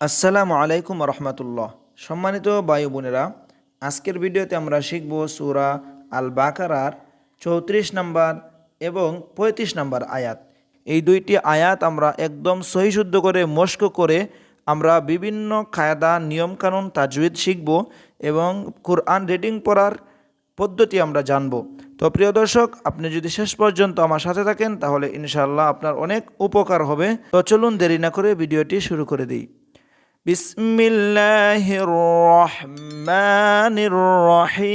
আসসালামু আলাইকুম রহমতুল্লাহ। সম্মানিত বায়ু বোনেরা, আজকের ভিডিওতে আমরা শিখব সুরা আল বাকারার চৌত্রিশ নাম্বার এবং পঁয়ত্রিশ নাম্বার আয়াত। এই দুইটি আয়াত আমরা একদম সহিশুদ্ধ করে, মস্ক করে আমরা বিভিন্ন কায়দা, নিয়মকানুন তাজউদ শিখব এবং কোরআন রিডিং পড়ার পদ্ধতি আমরা জানব। তো প্রিয় দর্শক, আপনি যদি শেষ পর্যন্ত আমার সাথে থাকেন, তাহলে ইনশাল্লাহ আপনার অনেক উপকার হবে। তো চলুন দেরি না করে ভিডিওটি শুরু করে দিই। بسم الله الرحمن الرحيم.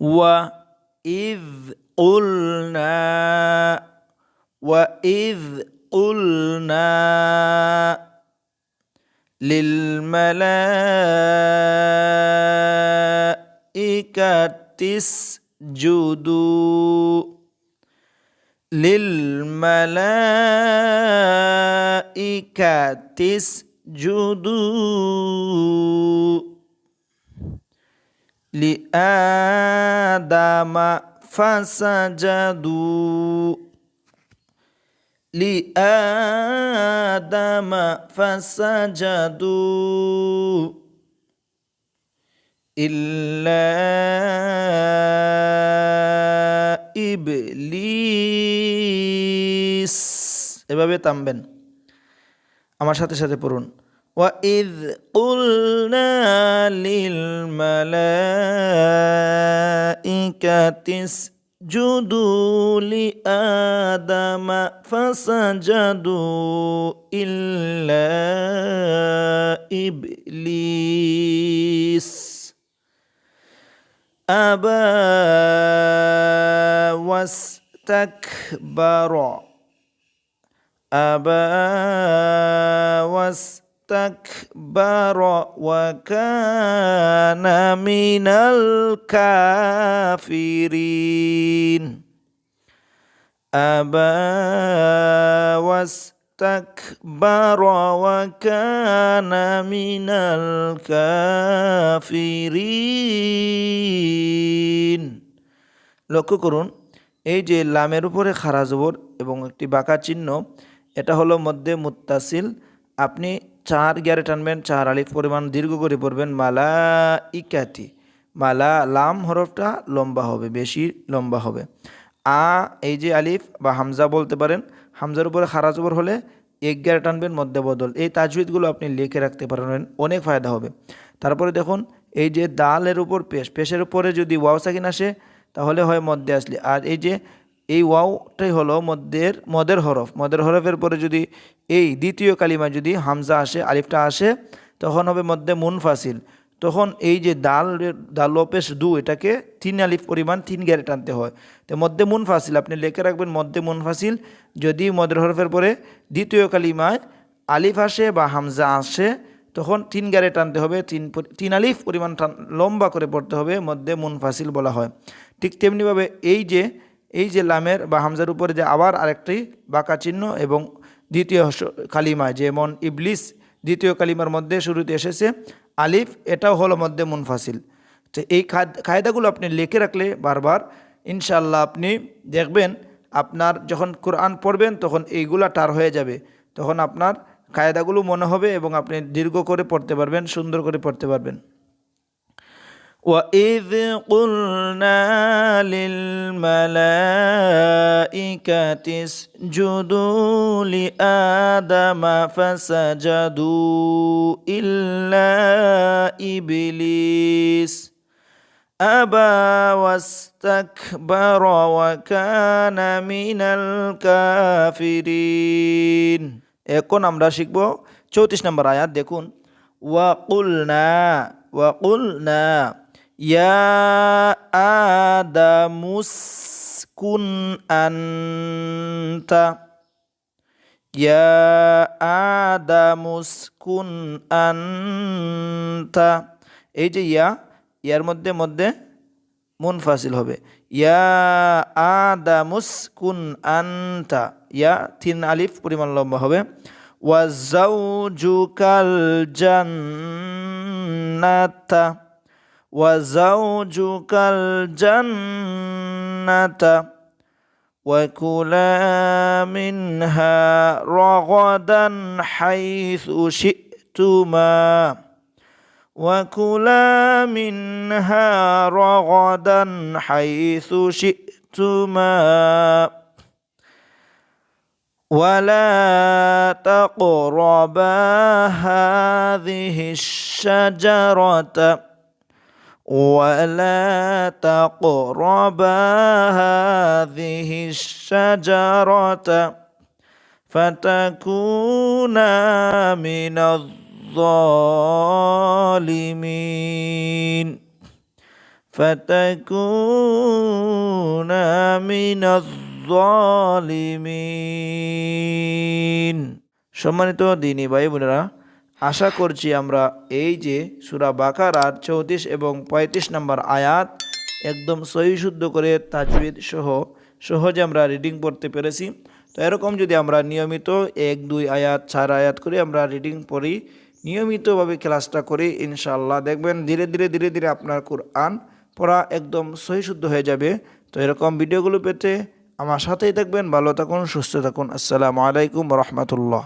وإذ قلنا وإذ قلنا للملائكة اسجدوا. للملائكة اسجدوا لآدم فسجدوا لآدم فسجدوا إلا إبليس এভাবে থামবেন আমার সাথে সাথে পড়ুন وَإِذْ قُلْنَا لِلْمَلَائِكَةِ اسْجُدُوا لِآدَمَ فَسَجَدُوا إِلَّا إِبْلِيسَ أبى واستكبر أبى واستكبر وكان من الكافرين أبى واستكبر وكان من الكافرين লক্ষ্য করুন এই যে লামের উপরে খারা জবর এবং একটি বাঁকা চিহ্ন এটা হলো মধ্যে মুত্তাসিল। আপনি চার গ্যারে টানবেন, চার আলিফ পরিমাণ দীর্ঘ করে পড়বেন। মালা ইকাতি মালা লাম হরফটা লম্বা হবে, বেশি লম্বা হবে। আ, এই যে আলিফ বা হামজা বলতে পারেন, হামজার উপরে খারা জবর হলে এক গ্যারে টানবেন, মধ্যে বদল। এই তাজউদগুলো আপনি লিখে রাখতে পারবেন, অনেক ফায়দা হবে। তারপরে দেখুন, এই যে দালের উপর পেশ, পেশের উপরে যদি ওয়াও সাকিন আসে, তাহলে হয় মধ্যে আসলে। আর এই যে এই ওয়াওটাই হলো মধ্যের মদের হরফ। মদের হরফের পরে যদি এই দ্বিতীয় কালিমা যদি হামজা আসে, আলিফটা আসে, তখন হবে মধ্যে মুনফাসিল। তখন এই যে দাল দাল লোপেশ দু, এটাকে তিন আলিফ পরিমাণ তিন গ্যারে টানতে হয়। তো মধ্যে মুনফাসিল, আপনি লিখে রাখবেন মধ্যে মুনফাসিল। যদি মদের হরফের পরে দ্বিতীয় কালিমায় আলিফ আসে বা হামজা আসে, তখন তিন গ্যারে টানতে হবে, তিন তিন আলিফ পরিমাণ লম্বা করে পড়তে হবে মধ্যে মুনফাসিল বলা হয়। ঠিক তেমনিভাবে এই যে এই যে লামের বা হামজার উপরে যে আবার আরেকটি বাঁকা চিহ্ন এবং দ্বিতীয় কালিমা যেমন ইবলিস দ্বিতীয় কালিমার মধ্যে শুরুতে এসেছে আলিফ, এটাও হলো মধ্যে মুনফাসিল। তো এই কায়দাগুলো আপনি লিখে রাখলে বারবার ইনশাল্লাহ আপনি দেখবেন আপনার যখন কোরআন পড়বেন তখন এইগুলা টার হয়ে যাবে। তখন আপনার কায়দাগুলো মনে হবে এবং আপনি দীর্ঘ করে পড়তে পারবেন, সুন্দর করে পড়তে পারবেন। وإذ قلنا للملائكة اسجدوا لآدم فسجدوا إلا إبليس أبى واستكبر وكان من الكافرين এখন আমরা শিখব চৌত্রিশ নম্বর আয়াত দেখুন ওয়াকুলনা ওয়াকুলনা ইয়া আদামুসকুন আন্তা ইয়া আদামুসকুন আন্তা এই যে ইয়া ইয়ার মধ্যে মধ্যে মুনফাসিল হবে। ইয়া আদামুসকুন আন্তা ইয়া তিন আলিফ পরিমাণ লম্বা হবে। ওয়াজাউজুকাল জান্নাতা وزوجك الجنة وكلا منها رغدا حيث شئتما وكلا منها رغدا حيث شئتما ولا تقربا هذه الشجرة ولا تقربا هذه الشجرة فتكونا من الظالمين فتكونا من الظالمين সম্মানিত দিনী ভাই বোনেরা আশা করছি আমরা এই যে সুরা বাকারার চৌত্রিশ এবং পঁয়ত্রিশ নম্বর আয়াত একদম সহি শুদ্ধ করে তাজবিদ সহ সহজে আমরা রিডিং পড়তে পেরেছি। তো এরকম যদি আমরা নিয়মিত এক, দুই আয়াত, চার আয়াত করে আমরা রিডিং পড়ি, নিয়মিতভাবে ক্লাসটা করি ইনশাল্লাহ দেখবেন ধীরে ধীরে ধীরে ধীরে আপনার কোরআন পড়া একদম সহি শুদ্ধ হয়ে যাবে। তো এরকম ভিডিওগুলো পেতে আমার সাথেই থাকবেন, ভালো থাকুন, সুস্থ থাকুন। আসসালামু আলাইকুম রহমতুল্লাহ।